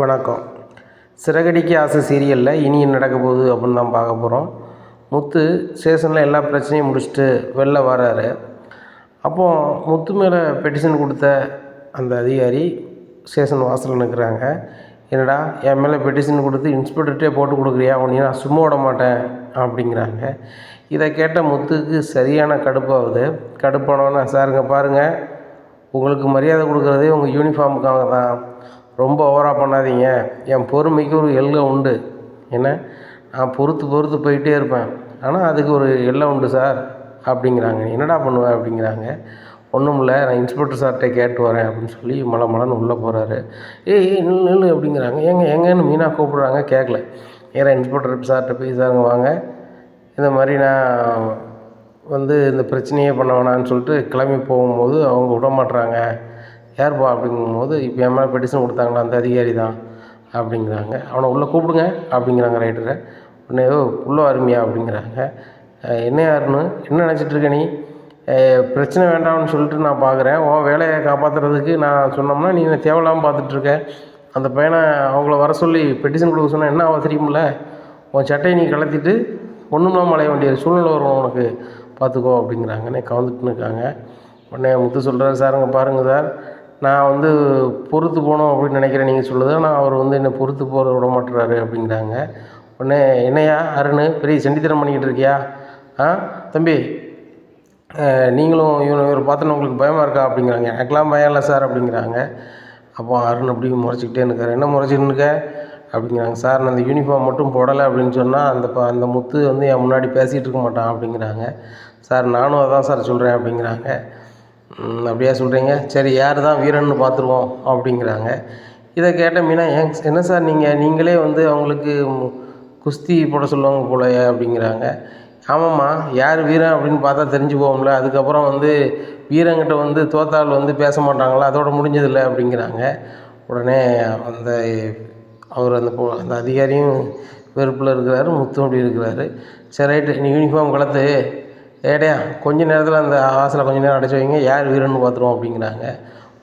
வணக்கம். சிறகடிக்க ஆசை சீரியலில் இனி நடக்க போகுது அப்படின்னு தான் பார்க்க போகிறோம் முத்து ஸ்டேஷனில் எல்லா பிரச்சனையும் முடிச்சுட்டு வெளில வராரு அப்போது முத்து மேலே பெட்டிஷன் கொடுத்த அந்த அதிகாரி ஸ்டேஷன் வாசலில் நிற்கிறாங்க என்னடா என் மேலே பெட்டிஷன் கொடுத்து இன்ஸ்பெக்டர்கிட்டே போட்டு கொடுக்குறியா? உன்னை நான் சும்மா விட மாட்டேன் அப்படிங்கிறாங்க. இதை கேட்ட முத்துக்கு சரியான கடுப்பாகுது. கடுப்பானோன்னா சாருங்க பாருங்கள் உங்களுக்கு மரியாதை கொடுக்குறதே உங்கள் யூனிஃபார்முக்காக தான். ரொம்ப ஓவராக பண்ணாதீங்க. என் பொறுமைக்கு ஒரு எல்லை உண்டு. என்ன? நான் பொறுத்து பொறுத்து போயிட்டே இருப்பேன். ஆனால் அதுக்கு ஒரு எல்லை உண்டு சார் அப்படிங்கிறாங்க. என்னடா பண்ணுவேன் அப்படிங்கிறாங்க. ஒன்றும் இல்லை நான் இன்ஸ்பெக்டர் சார்கிட்ட கேட்டு வரேன் அப்படின்னு சொல்லி மலை மலன்னு உள்ளே போகிறாரு ஏய் நில்லு நில்லு அப்படிங்கிறாங்க. எங்க எங்கேன்னு மீனாக கூப்பிட்றாங்க கேட்கல ஏன்னா இன்ஸ்பெக்டர் சார்கிட்ட போய் சாருங்க வாங்க. இந்த மாதிரி நான் வந்து இந்த பிரச்சனையே பண்ண வேணான்னு சொல்லிட்டு கிளம்பி போகும்போது அவங்க விட மாட்டுறாங்க யார்ப்பா அப்படிங்கும்போது இப்போ என் மேலே பெட்டிஷன் கொடுத்தாங்களா அந்த அதிகாரி தான் அப்படிங்கிறாங்க. அவனை உள்ளே கூப்பிடுங்க அப்படிங்கிறாங்க ரைட்டரை உடனே ஓ உள்ளே வருமியா அப்படிங்கிறாங்க. என்ன யாருன்னு? என்ன நினச்சிட்டு இருக்க நீ? பிரச்சனை வேண்டாம்னு சொல்லிட்டு நான் பார்க்குறேன் உன் வேலையை காப்பாற்றுறதுக்கு நான் சொன்னோம்னா நீ என்ன தேவையில்லாமல் பார்த்துட்ருக்க அந்த பையனை அவங்கள வர சொல்லி பெட்டிஷன் கொடுக்க சொன்னால் என்ன ஆகும் உன் சட்டையை நீ கலத்திட்டு ஒன்றும் இல்லாமல் அலைய வேண்டிய சூழ்நிலை வரும் உனக்கு. பார்த்துக்கோ அப்படிங்கிறாங்கன்னே கவுந்துட்டுன்னு இருக்காங்க. உடனே முத்து சொல்கிறார் சாருங்க பாருங்கள் சார். நான் வந்து பொறுத்து போகணும் அப்படின்னு நினைக்கிறேன் நீங்கள் சொல்லுது ஆனால் அவர் வந்து என்னை பொறுத்து போகிற விட மாட்டுறாரு அப்படிங்கிறாங்க உடனே என்னையா அருண் பெரிய செண்டித்தனம் பண்ணிக்கிட்டு இருக்கியா? ஆ தம்பி நீங்களும் இவனை இவர் பார்த்தோன்னு உங்களுக்கு பயமாக இருக்கா? அப்படிங்கிறாங்க. எனக்கெல்லாம் பயம் இல்லை சார் அப்படிங்கிறாங்க. அப்போ அருண் அப்படி முறைச்சிக்கிட்டே இருக்கார் என்ன முறைச்சிட்டு இருக்க அப்படிங்கிறாங்க. சார் நான் அந்த யூனிஃபார்ம் மட்டும் போடலை அப்படின்னு சொன்னால் அந்த ப அந்த முத்து வந்து என் முன்னாடி பேசிகிட்டு இருக்க மாட்டான் அப்படிங்கிறாங்க. சார் நானும் அதான் சார் சொல்கிறேன் அப்படிங்கிறாங்க. அப்படியா சொல்கிறீங்க சரி யார் தான் வீரன்னு பார்த்துருவோம் அப்படிங்கிறாங்க. இதை கேட்ட மீனா ஏன் என்ன சார் நீங்கள் நீங்களே வந்து அவங்களுக்கு குஸ்தி போட சொல்லுவாங்க போலயே அப்படிங்கிறாங்க. ஆமாம்மா யார் வீரன் அப்படின்னு பார்த்தா தெரிஞ்சு போகும்ல அதுக்கப்புறம் வந்து வீரங்கிட்ட வந்து தோத்தால் வந்து பேச மாட்டாங்களா? அதோட முடிஞ்சதில்லை அப்படிங்கிறாங்க. உடனே அந்த அவர் அந்த அந்த அதிகாரியும் வெறுப்பில் இருக்கிறாரு முத்தும் அப்படி இருக்கிறாரு. சரி ரைட்டு. நீ யூனிஃபார்ம் கலத்து. ஏடையா கொஞ்ச நேரத்தில் அந்த வாசலை கொஞ்ச நேரம் அடைச்சி வைங்க யார் வீரன்னு பார்த்துருவோம் அப்படிங்கிறாங்க.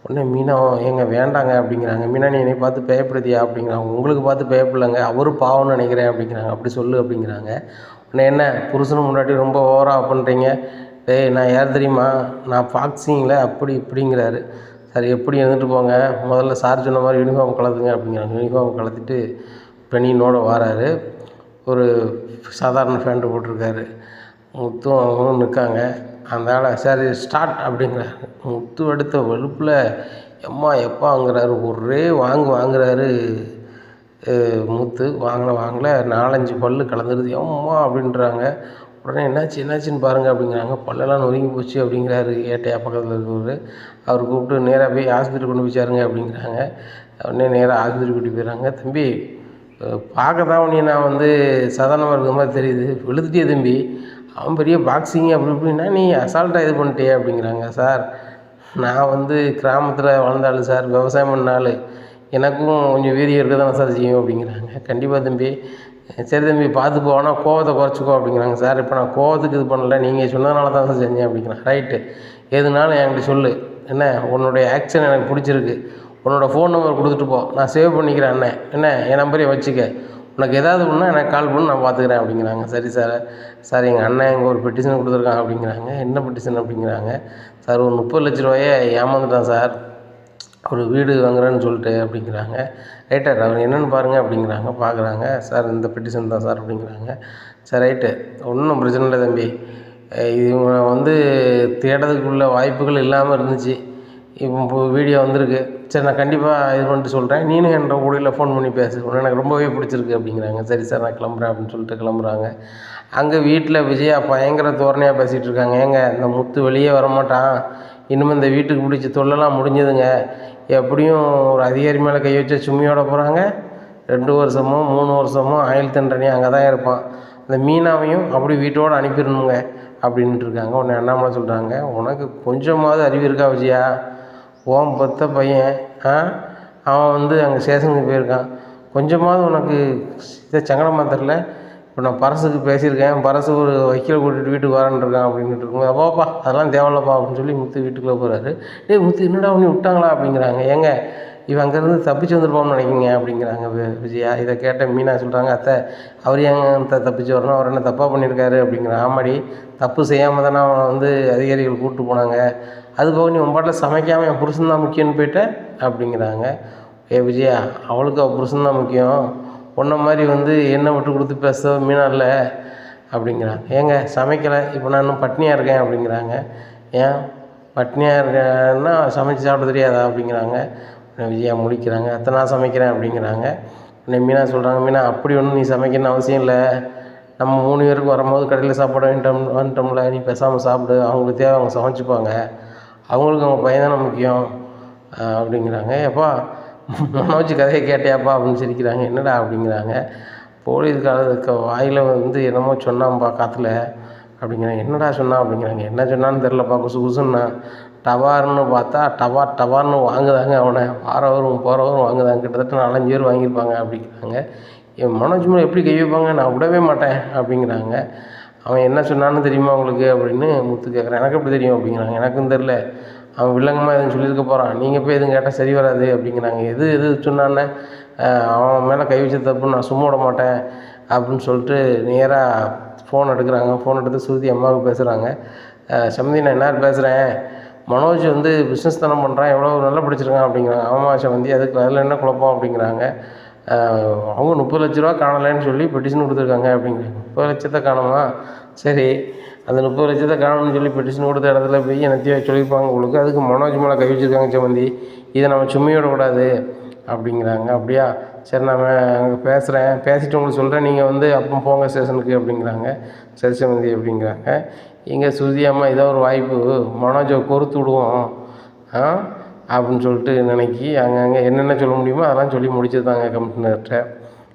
உடனே மீனா ஏங்க வேண்டாங்க அப்படிங்கிறாங்க. மீனா நீ என்னை பார்த்து பயப்படுதியா அப்படிங்கிறாங்க. உங்களுக்கு பார்த்து பயப்படலைங்க அவரும் பாவம்னு நினைக்கிறேன் அப்படிங்கிறாங்க. அப்படி சொல்லு அப்படிங்கிறாங்க. உடனே என்ன புருஷனும் முன்னாடி ரொம்ப ஓவராக பண்ணுறீங்க டேய் நான் யார் தெரியுமா? நான் பாக்ஸிங்கில் அப்படி இப்படிங்கிறாரு. சரி எப்படி இருந்துட்டு போங்க? முதல்ல சார் சொன்ன மாதிரி யூனிஃபார்ம் கலத்துங்க அப்படிங்கிறாங்க. யூனிஃபார்ம் கலத்திட்டு பெண்ணினோட வராரு. ஒரு சாதாரண ஃபேண்ட்டு போட்டிருக்காரு. முத்தும் அவங்களும் நிற்காங்க. அந்த சரி ஸ்டார்ட் அப்படிங்கிறாரு முத்து எடுத்த வெளுப்பில் எம்மா எப்பாங்கிறாரு ஒரே வாங்கு வாங்குறாரு முத்து. வாங்கின வாங்கலை நாலஞ்சு பல்லு கலந்துருது. எம்மா அப்படின்றாங்க. உடனே என்னாச்சு என்னாச்சுன்னு பாருங்கள் அப்படிங்கிறாங்க. பல்லெல்லாம் நொறுங்கி போச்சு அப்படிங்கிறாரு ஏட்டையா பக்கத்தில் இருக்கிறவர் அவர் கூப்பிட்டு நேராக போய் ஆஸ்பத்திரி கொண்டு போய் சேருங்க அப்படிங்கிறாங்க. உடனே நேராக ஆஸ்பத்திரி கூட்டி போயிடுறாங்க. தம்பி பார்க்க தான் உடனே நான் வந்து சாதாரணமாக இருக்கிற மாதிரி தெரியுது. விழுதுட்டே தம்பி. அவன் பெரிய பாக்ஸிங் அப்படி இப்படின்னா நீ அசால்ட்டாக இது பண்ணிட்டியே அப்படிங்கிறாங்க சார். நான் வந்து கிராமத்தில் வளர்ந்தாள் சார் விவசாயம் பண்ணாலும் எனக்கும் கொஞ்சம் வீரியம் இருக்க தானே சார் செய்யும் அப்படிங்கிறாங்க. கண்டிப்பாக தம்பி. சரி தம்பி பார்த்து ஆனால் கோவத்தை குறைச்சிக்கோ அப்படிங்கிறாங்க சார். இப்போ நான் கோவத்துக்கு இது பண்ணல. நீங்கள் சொன்னதுனால தான் சார் செஞ்சேன் அப்படிங்கிறேன் ரைட்டு எதுனாலும் என்கிட்ட சொல்லு. என்ன? உன்னுடைய ஆக்ஷன் எனக்கு பிடிச்சிருக்கு. உன்னோட ஃபோன் நம்பர் கொடுத்துட்டு போ. நான் சேவ் பண்ணிக்கிறேன் அண்ணன். என்ன? என் நம்பரையும் வச்சுக்க. உனக்கு ஏதாவது ஒன்றா எனக்கு கால் பண்ணு நான் பார்த்துக்கிறேன் அப்படிங்கிறாங்க. சரி சார் சார் எங்கள் அண்ணன் இங்கே ஒரு பெட்டிஷன் கொடுத்துருக்காங்க அப்படிங்கிறாங்க. என்ன பெட்டிஷன் அப்படிங்கிறாங்க? சார் ஒரு முப்பது லட்ச ரூபாயை ஏமாந்துட்டான் சார் ஒரு வீடு வாங்குறேன்னு சொல்லிட்டு அப்படிங்கிறாங்க. ரைட்டர் அவர் என்னென்னு பாருங்கள் அப்படிங்கிறாங்க. பார்க்குறாங்க சார் இந்த பெட்டிஷன் தான் சார் அப்படிங்கிறாங்க. சார் ரைட்டு ஒன்றும் பிரச்சனை இல்லை தம்பி. இவங்க வந்து தேடுறதுக்குள்ள வாய்ப்புகள் இல்லாமல் இருந்துச்சு. இப்போ வீடியோ வந்திருக்கு. சரி நான் கண்டிப்பாக இது பண்ணிட்டு சொல்கிறேன் நீனும் என்ற ஊழியில் ஃபோன் பண்ணி பேசு. உடனே எனக்கு ரொம்பவே பிடிச்சிருக்கு அப்படிங்கிறாங்க. சரி சார் நான் கிளம்புறேன் அப்படின்னு சொல்லிட்டு கிளம்புறாங்க. அங்கே வீட்டில் விஜயா பயங்கர தோரணையாக பேசிகிட்டு இருக்காங்க. ஏங்க இந்த முத்து வெளியே வரமாட்டான். இன்னும் இந்த வீட்டுக்கு பிடிச்ச தொல்லெல்லாம் முடிஞ்சதுங்க. எப்படியும் ஒரு அதிகாரி மேலே கை வச்சா சும்மியோட போகிறாங்க ரெண்டு வருஷமோ மூணு வருஷமோ ஆயுள் தண்டனையும் அங்கே தான் இருப்பான். அந்த மீனாவையும் அப்படி வீட்டோடு அனுப்பிடணுங்க அப்படின்ட்டு இருக்காங்க. உன்னை அண்ணாமலை சொல்கிறாங்க உனக்கு கொஞ்சமாவது அறிவு இருக்கா விஜயா? ஓம் பத்த பையன் ஆ? அவன் வந்து அங்கே ஸ்டேஷனுக்கு போயிருக்கான். கொஞ்சமாவது உனக்கு இதை சங்கடமாக தெரில? இப்போ நான் பரசுக்கு பேசியிருக்கேன். பரசு ஒரு வக்கீல் கூட்டிகிட்டு வீட்டுக்கு வரேன்னு இருக்கான் அப்படின்ட்டு இருக்கும்போது அப்பாப்பா அதெல்லாம் தேவையில்லப்பா அப்படின்னு சொல்லி முத்து வீட்டுக்குள்ளே போகிறாரு டேய் முத்து என்னடா உன்னை விட்டாங்களா? அப்படிங்கிறாங்க. ஏங்க இவன் அங்கேருந்து தப்பிச்சு வந்திருப்பான்னு நினைக்கிங்க அப்படிங்கிறாங்க வி- விஜயா. இதை கேட்ட மீனா சொல்கிறாங்க அத்தை அவர் ஏங்க அத்தை தப்பிச்சு வரணும்? அவர் என்ன தப்பாக பண்ணியிருக்காரு? அப்படிங்கிற ஆமாடி தப்பு செய்யாமல் தானே அவனை வந்து அதிகாரிகள் கூப்பிட்டு போனாங்க. அது போக நீ உன் பாட்டில் சமைக்காமல் என் புருஷன் தான் முக்கியம்னு போயிட்டேன் அப்படிங்கிறாங்க. ஏ விஜயா அவளுக்கு அவள் புருஷன் தான் முக்கியம். உன்ன மாதிரி வந்து என்ன விட்டு கொடுத்து பேச மீனா இல்லை. அப்படிங்கிறாங்க. ஏங்க சமைக்கலை. இப்போ நான் இன்னும் பட்னியாக இருக்கேன். அப்படிங்கிறாங்க. ஏன்? பட்னியாக இருக்கேன்னா சமைச்சு சாப்பிட தெரியாதா? அப்படிங்கிறாங்க. விஜயா முடிக்கிறாங்க. அத்தை நான் சமைக்கிறேன் அப்படிங்கிறாங்க. உடனே மீனா சொல்கிறாங்க மீனா அப்படி ஒன்றும் நீ சமைக்கணும்னு அவசியம் இல்லை. நம்ம மூணு பேருக்கு வரும்போது கடையில் சாப்பாடு வாங்கிட்டோம் வந்துட்டோம்ல. நீ பேசாமல் சாப்பிடு. அவங்களுக்கு தேவை அவங்க சமைச்சுப்பாங்க. அவங்களுக்கு அவங்க பையன் தானே முக்கியம். அப்படிங்கிறாங்க. எப்பா மனோஜ் கதையை கேட்டியாப்பா? அப்படின்னு சிரிக்கிறாங்க. என்னடா? அப்படிங்கிறாங்க. போலீஸ்காரருக்கு வாயில் வந்து என்னமோ சொன்னான்பா காற்றுல அப்படிங்கிறாங்க என்னடா சொன்னா அப்படிங்கிறாங்க. என்ன சொன்னான்னு தெரிலப்பா குசு குசுன்னா. டவார்னு பார்த்தா டவார் டவார்னு வாங்குதாங்க அவனை. வாரவரும் போகிறவரும் வாங்குதாங்க. கிட்டத்தட்ட நாலஞ்சு பேர் வாங்கியிருப்பாங்க அப்படிங்கிறாங்க. என் மனோஜ் மேலே எப்படி கை வைப்பாங்க? நான் விடவே மாட்டேன் அப்படிங்கிறாங்க. அவன் என்ன சொன்னான்னு தெரியுமா உங்களுக்கு? அப்படின்னு முத்து கேட்குறேன் எனக்கு எப்படி தெரியும் அப்படிங்கிறாங்க. எனக்கும் தெரில அவன் வில்லங்கமாக எதுவும் சொல்லியிருக்க போகிறான் நீங்கள் போய் எதுவும் கேட்டால் சரி வராது அப்படிங்கிறாங்க. எது எது சொன்னான்னு அவன் மேலே கை வச்ச தப்பு நான் சும்மா விட மாட்டேன். அப்படின்னு சொல்லிட்டு நேராக ஃபோன் எடுக்கிறாங்க. ஃபோன் எடுத்து சுருதி அம்மாவுக்கு பேசுகிறாங்க சமந்தி நான் என்ன பேசுகிறேன் மனோஜ் வந்து பிஸ்னஸ் தானே பண்ணுறான் எவ்வளோ நல்லா படிச்சிருக்கான் அப்படிங்கிறாங்க. ஆமாம் சமந்தி அதுக்கு அதில் என்ன குழப்பம் அப்படிங்கிறாங்க. அவங்க முப்பது லட்ச ரூபா காணலைன்னு சொல்லி பெட்டிஷன் கொடுத்துருக்காங்க அப்படிங்கிறாங்க முப்பது லட்சத்தை காணுமா? சரி. அந்த முப்பது லட்சத்தை காணணும்னு சொல்லி பெட்டிஷன் கொடுத்த இடத்துல போய் என்னத்தையும் சொல்லியிருப்பாங்க உங்களுக்கு. அதுக்கு மனோஜ் மேலே கை வச்சுருக்காங்க சமந்தி. இதை நம்ம சும்மையோட விடக்கூடாது அப்படிங்கிறாங்க. அப்படியா? சரி நான் அங்கே பேசுகிறேன் பேசிட்டு உங்களுக்கு சொல்கிறேன் நீங்கள் வந்து அப்போ போங்க ஸ்டேஷனுக்கு அப்படிங்கிறாங்க. ஸ்டேஷன் வந்து அப்படிங்கிறாங்க. இங்கே சுருதி அம்மா ஏதோ ஒரு வாய்ப்பு. மனோஜை பொறுத்து விடுவோம். ஆ? அப்படின்னு சொல்லிட்டு நினைக்கி அங்கங்கே என்னென்ன சொல்ல முடியுமோ அதெல்லாம் சொல்லி முடிச்சிருந்தாங்க கமிஷனர்கிட்ட.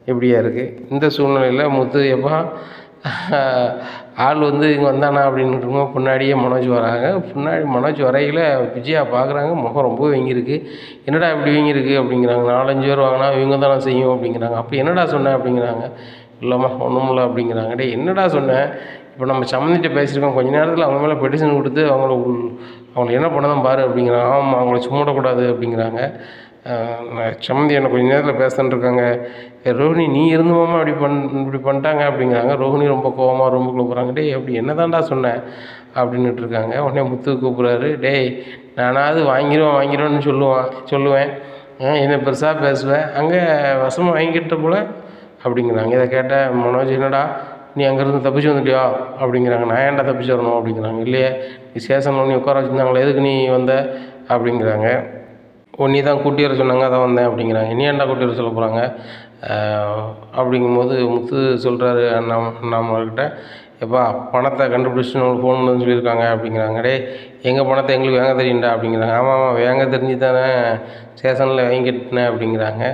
இப்படியா இருக்குது இந்த சூழ்நிலையில் முத்து எப்போ ஆள் வந்து இங்கே வந்தானா அப்படின்ட்டு பின்னாடியே மனோஜ் வராங்க. பின்னாடி மனோஜ் வரையில் விஜயா பார்க்குறாங்க முகம் ரொம்ப வீங்கியிருக்கு. என்னடா இப்படி வீங்கியிருக்கு அப்படிங்கிறாங்க. நாலஞ்சு பேர் வாங்கினா இவங்க தானே செய்யும் அப்படிங்கிறாங்க. அப்போ என்னடா சொன்னேன் அப்படிங்கிறாங்க. இல்லைம்மா ஒன்றும் இல்லை அப்படிங்கிறாங்க. டே என்னடா சொன்னேன் இப்போ நம்ம சம்மந்திட்ட பேசியிருக்கோம். கொஞ்ச நேரத்தில் அவங்க மேலே பெட்டிஷன் கொடுத்து அவங்கள உள்- அவங்கள என்ன பண்ணதான் பாரு அப்படிங்கிறாங்க. ஆமாம் அவங்கள சும்மாடக்கூடாது அப்படிங்கிறாங்க. சம்மந்தி என்ன கொஞ்ச நேரத்தில் பேசிட்டு ரோஹிணி நீ இருந்துமாமா இப்படி பண் இப்படி பண்ணிட்டாங்க அப்படிங்கிறாங்க. ரோஹிணி ரொம்ப கோவமாக ரொம்ப கூப்பிட்றாங்க டேய் அப்படி என்னதான்டா சொன்னேன் அப்படின்னுட்டு இருக்காங்க உடனே முத்து கூப்பிட்றாரு டேய் நானாவது வாங்கிடுவேன் வாங்கிடுவேன்னு சொல்லுவான். சொல்லுவேன் என்ன பெருசாக பேசுவேன் அங்கே வசமாக வாங்கிக்கிட்ட போல? அப்படிங்கிறாங்க. இதை கேட்டால் மனோஜ் என்னடா நீ அங்கேருந்து தப்பிச்சு வந்துட்டியா? அப்படிங்கிறாங்க. நான் ஏன்டா தப்பிச்சு வரணும்? அப்படிங்கிறாங்க. இல்லையே நீ ஸ்டேஷனில் நீ உட்கார வச்சுருந்தாங்களே எதுக்கு நீ வந்த? அப்படிங்கிறாங்க. ஓ நீ தான் கூட்டி வர சொன்னாங்க அதான் வந்தேன் அப்படிங்கிறாங்க. நீ ஏன்டா கூட்டி வர சொல்ல போகிறாங்க அப்படிங்கும்போது முத்து சொல்கிறாரு அண்ணா அண்ணாமலைக்கிட்ட எப்பா பணத்தை கண்டுபிடிச்சிட்டு உங்களுக்கு ஃபோன் பண்ணு சொல்லியிருக்காங்க அப்படிங்கிறாங்க. டேய் எங்கள் பணத்தை எங்களுக்கு வாங்க தெரியும்டா அப்படிங்கிறாங்க. ஆமாம் ஆமாம் வாங்க தெரிஞ்சு தானே ஸ்டேஷனில் வாங்கிட்டேன் அப்படிங்கிறாங்க.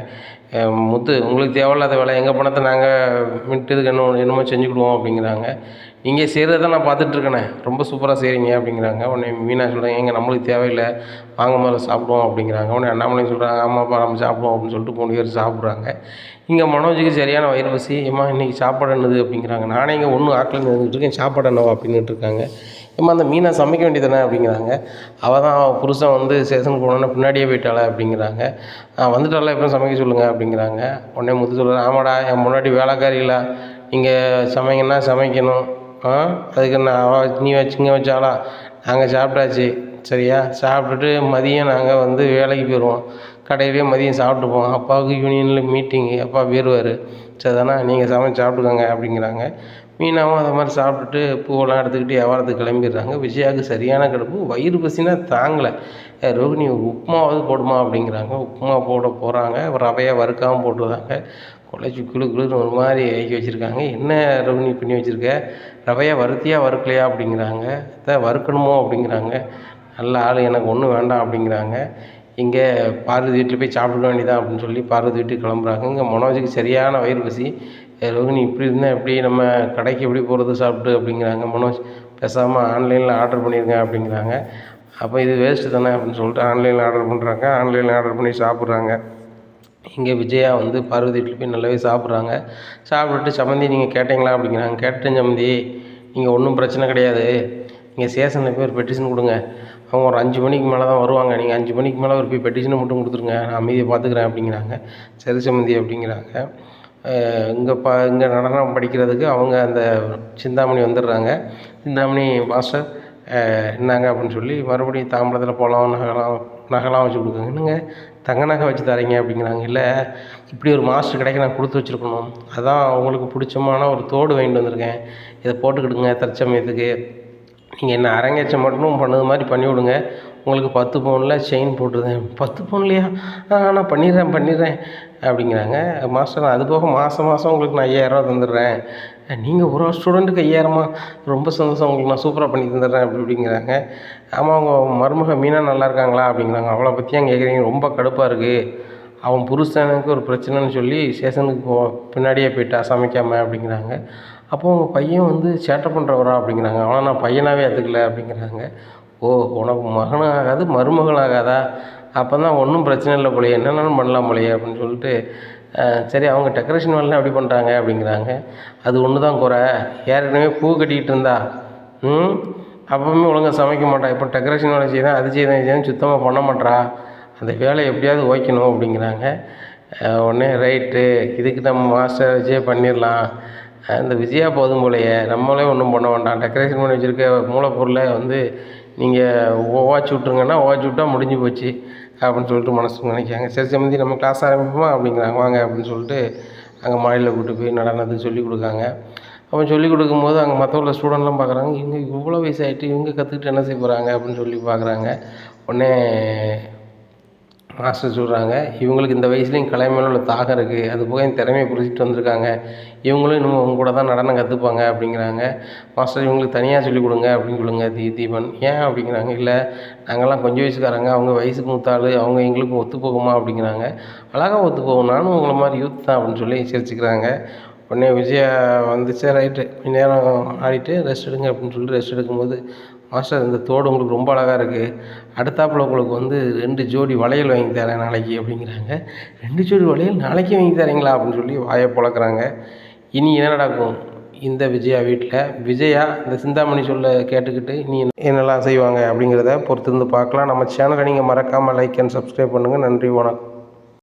முத்து உங்களுக்கு தேவையில்லாத வேலை எங்கள் பணத்தை நாங்கள் மிட்டதுக்கு என்ன என்னமோ செஞ்சுக்கிடுவோம் அப்படிங்கிறாங்க. நீங்கள் செய்கிறத நான் பார்த்துட்ருக்கேனே ரொம்ப சூப்பராக செய்கிறீங்க அப்படிங்கிறாங்க. உடனே மீனா சொல்கிறாங்க எங்கள் நம்மளுக்கு தேவையில்லை வாங்க முதல்ல சாப்பிடுவோம் அப்படிங்கிறாங்க. உடனே அண்ணாமலை சொல்கிறாங்க ஆமாப்பா நம்ம சாப்பிடுவோம் அப்படின்னு சொல்லிட்டு மூணு பேர் சாப்பிட்றாங்க. இங்கே மனோஜுக்கு சரியான வயிறு பசி. ஏமா இன்றைக்கி சாப்பாடு என்னது அப்படிங்கிறாங்க. நானே இங்கே ஒன்றும் ஆக்கலன்னு இருந்துகிட்டு இருக்கேன் சாப்பாடு என்னவா அப்படின்னுட்டு இருக்காங்க. ஏம்மா அந்த மீனை சமைக்க வேண்டியதானே அப்படிங்கிறாங்க. அவள் தான் அவள் புருஷன் வந்து ஸ்டேஷனுக்கு போனோன்னே பின்னாடியே போயிட்டாளே அப்படிங்கிறாங்க. வந்துட்டால எப்போ சமைக்க சொல்லுங்கள் அப்படிங்கிறாங்க. உடனே முத்து சொல்கிறார் ஆமாடா என் முன்னாடி வேலைக்காரிகளா நீங்கள் சமைங்கன்னா சமைக்கணும். ஆ அதுக்கு நான் அவள் நீ வச்சுங்க வச்சாளா நாங்கள் சாப்பிட்டாச்சு. சரியா? சாப்பிட்டுட்டு மதியம் நாங்கள் வந்து வேலைக்கு போயிடுவோம் கடையிலேயே மதியம் சாப்பிட்டுப்போம். அப்பாவுக்கு யூனியனில் மீட்டிங்கு அப்பா போயிடுவார் சரிதானா நீங்கள் சமைச்சு சாப்பிட்டுக்கோங்க அப்படிங்கிறாங்க. மீனாவும் அதை மாதிரி சாப்பிட்டுட்டு பூவெல்லாம் எடுத்துக்கிட்டு வியாபாரத்துக்கு கிளம்பிடுறாங்க. விஜயாவுக்கு சரியான கடுப்பு. வயிறு பசினா தாங்கலை. ரோகிணி உப்புமாவது போடுமா அப்படிங்கிறாங்க. உப்புமா போட போகிறாங்க ரவையாக வறுக்காமல் போட்டுருந்தாங்க குழச்சி குளு குளுன்னு ஒரு மாதிரி ஆக்கி வச்சுருக்காங்க. என்ன ரோகிணி பண்ணி வச்சுருக்க? ரவையை வறுத்தியாக வறுக்கலையா அப்படிங்கிறாங்க. அதான் வறுக்கணுமோ அப்படிங்கிறாங்க. நல்ல ஆள் எனக்கு ஒன்றும் வேண்டாம் அப்படிங்கிறாங்க. இங்கே பார்வதி வீட்டில் போய் சாப்பிட வேண்டியதான் அப்படின்னு சொல்லி பார்வதி வீட்டுக்கு கிளம்புறாங்க. இங்கே மனோஜுக்கு சரியான வயிறு பசி. ரோகிணி இப்படி இருந்தால் எப்படி நம்ம கடைக்கு எப்படி போகிறது சாப்பிட்டு அப்படிங்கிறாங்க. மனோஜ் பேசாமல் ஆன்லைனில் ஆர்டர் பண்ணியிருக்கேன் அப்படிங்கிறாங்க. அப்போ இது வேஸ்ட்டு தானே அப்படின்னு சொல்லிட்டு ஆன்லைனில் ஆர்டர் பண்ணுறாங்க ஆன்லைனில் ஆர்டர் பண்ணி சாப்பிட்றாங்க. இங்கே விஜயா வந்து பார்வதி வீட்டில் போய் நல்லாவே சாப்பிட்றாங்க. சாப்பிட்டுட்டு சம்மந்தி நீங்கள் கேட்டீங்களா? அப்படிங்கிறாங்க. கேட்டேன் சம்மந்தி நீங்கள் ஒன்றும் பிரச்சனை கிடையாது. நீங்கள் சேஷனில் போய் ஒரு பெட்டிஷன் கொடுங்க. அவங்க ஒரு அஞ்சு மணிக்கு மேலே தான் வருவாங்க. நீங்கள் அஞ்சு மணிக்கு மேலே ஒரு போய் பெட்டிஷனை மட்டும் கொடுத்துருங்க. நான் அமைதியை பார்த்துக்குறேன் அப்படிங்கிறாங்க. சரி சம்மந்தி அப்படிங்கிறாங்க. இங்கே ப இங்கே நடனம் படிக்கிறதுக்கு அவங்க அந்த சிந்தாமணி வந்துடுறாங்க. சிந்தாமணி மாஸ்டர் என்னங்க அப்படின்னு சொல்லி மறுபடியும் தாம்பளத்தில் போகலாம் நகலாம் நகைலாம் வச்சு கொடுக்குங்க என்னங்க தங்க நகை வச்சு தரீங்க அப்படிங்கிறாங்க. இல்லை இப்படி ஒரு மாஸ்டர் கிடைக்க நான் கொடுத்து வச்சுருக்கணும். அதான் அவங்களுக்கு பிடிச்சமான ஒரு தோடு வாங்கிட்டு வந்திருக்கேன். இதை போட்டுக்கிடுங்க தற்சமயத்துக்கு. நீங்கள் என்ன அரங்கேற்றம் மட்டும் பண்ணது மாதிரி பண்ணிவிடுங்க. உங்களுக்கு பத்து பவுனில் செயின் போட்டுருந்தேன் பத்து பவுன்லையா? ஆ நான் பண்ணிடுறேன் பண்ணிடுறேன் அப்படிங்கிறாங்க. மாஸ்டர் நான் அது போக மாதம் மாதம் உங்களுக்கு நான் ஐயாயிரரூவா தந்துடுறேன். நீங்கள் ஒரு ஸ்டூடெண்ட்டுக்கு ஐயாயிரமா? ரொம்ப சந்தோஷம் உங்களுக்கு நான் சூப்பராக பண்ணி தந்துடுறேன் அப்படி அப்படிங்கிறாங்க ஆமாம் அவங்க மருமக மீனாக நல்லா இருக்காங்களா? அப்படிங்கிறாங்க. அவளை பற்றியும் கேட்குறீங்க? ரொம்ப கடுப்பாக இருக்குது அவன் புருஷனுக்கு ஒரு பிரச்சனைன்னு சொல்லி சேஷனுக்கு போ பின்னாடியே போயிட்டா சமைக்காமல் அப்படிங்கிறாங்க. அப்போது உங்கள் பையன் வந்து சேட்டை பண்ணுறவரா அப்படிங்கிறாங்க. ஆனால் நான் பையனாகவே ஏற்றுக்கல அப்படிங்கிறாங்க. ஓ உனக்கு மகனும் ஆகாது மருமகள் ஆகாதா அப்போ தான் ஒன்றும் பிரச்சனை இல்லை போலயே. என்னென்னாலும் பண்ணலாம் போலயே அப்படின்னு சொல்லிட்டு சரி அவங்க டெக்கரேஷன் வேலைலாம் எப்படி பண்ணுறாங்க அப்படிங்கிறாங்க. அது ஒன்று தான் குறை. ஏற்கனவே பூ கட்டிக்கிட்டு இருந்தா. ம்? அப்பவுமே ஒழுங்காக சமைக்க மாட்டா. இப்போ டெக்கரேஷன் வேலை செய்தான் அது செய்தான் செய்தான் சுத்தமாக பண்ண மாட்டா அந்த வேலையை எப்படியாவது ஓய்க்கணும் அப்படிங்கிறாங்க. உடனே ரைட்டு இதுக்கு நம்ம மாஸ்டர் வச்சே பண்ணிடலாம். இந்த விஜயா போதும் போலயே நம்மளே ஒன்றும் பண்ண வேண்டாம். டெக்கரேஷன் பண்ணி வச்சுருக்க மூலப்பொருளை வந்து நீங்கள் ஓவாச்சு விட்ருங்கன்னா ஓவாச்சு விட்டா முடிஞ்சு போச்சு அப்படின்னு சொல்லிட்டு மனசுக்கு நினைக்கிறாங்க. சரி சம்மந்தி நம்ம கிளாஸ் ஆரம்பிப்போமா? அப்படிங்கிறாங்க. வாங்க அப்படின்னு சொல்லிட்டு அங்கே மாடியில் கூட்டு போய் நடனத்துக்கு சொல்லிக் கொடுக்காங்க. அப்போ சொல்லிக் கொடுக்கும்போது அங்கே மற்றவங்கள ஸ்டூடெண்ட்லாம் பார்க்குறாங்க இவங்க இவ்வளோ வயசாகிட்டு இவங்க கற்றுக்கிட்டு என்ன செய்ய போகிறாங்க அப்படின்னு சொல்லி பார்க்குறாங்க உடனே மாஸ்டர் சொல்கிறாங்க இவங்களுக்கு இந்த வயசுலேயும் கலை மேலே உள்ள தாகம் இருக்குது அது போக என் திறமையை புரிஞ்சுட்டு வந்திருக்காங்க. இவங்களும் இன்னும் உங்க கூட தான் நடனம் கற்றுப்பாங்க அப்படிங்கிறாங்க. மாஸ்டர் இவங்களுக்கு தனியாக சொல்லிக் கொடுங்க அப்படின்னு சொல்லுங்க தீ தீபன். ஏன் அப்படிங்கிறாங்க? இல்லை நாங்கள்லாம் கொஞ்சம் வயசுக்காரங்க. அவங்க வயசுக்கு மூத்தாள் அவங்க எங்களுக்கும் ஒத்து போகுமா அப்படிங்கிறாங்க. அழகாக ஒத்து போகும். நானும் உங்களை மாதிரி யூத் தான் அப்படின்னு சொல்லி சிரிச்சுக்கிறாங்க உடனே விஜயா வந்துச்சு ரைட்டு கொஞ்ச நேரம் ஆடிட்டு ரெஸ்ட் எடுங்க அப்படின்னு சொல்லிட்டு ரெஸ்ட் எடுக்கும்போது மாஸ்டர் இந்த தோடு உங்களுக்கு ரொம்ப அழகாக இருக்குது அடுத்தாப்புல உங்களுக்கு வந்து ரெண்டு ஜோடி வளையல் வாங்கி தரேன் நாளைக்கு அப்படிங்கிறாங்க. ரெண்டு ஜோடி வளையல் நாளைக்கே வாங்கி தரீங்களா? அப்படின்னு சொல்லி வாயை பழக்கிறாங்க இனி என்ன நடக்கும்? இந்த விஜயா வீட்டில் விஜயா இந்த சிந்தாமணி சொல்ல கேட்டுக்கிட்டு இனி என்னெல்லாம் செய்வாங்க? அப்படிங்கிறத பொறுத்திருந்து பார்க்கலாம். நம்ம சேனலை நீங்கள் மறக்காமல் லைக் அண்ட் சப்ஸ்கிரைப் பண்ணுங்கள் நன்றி வணக்கம்.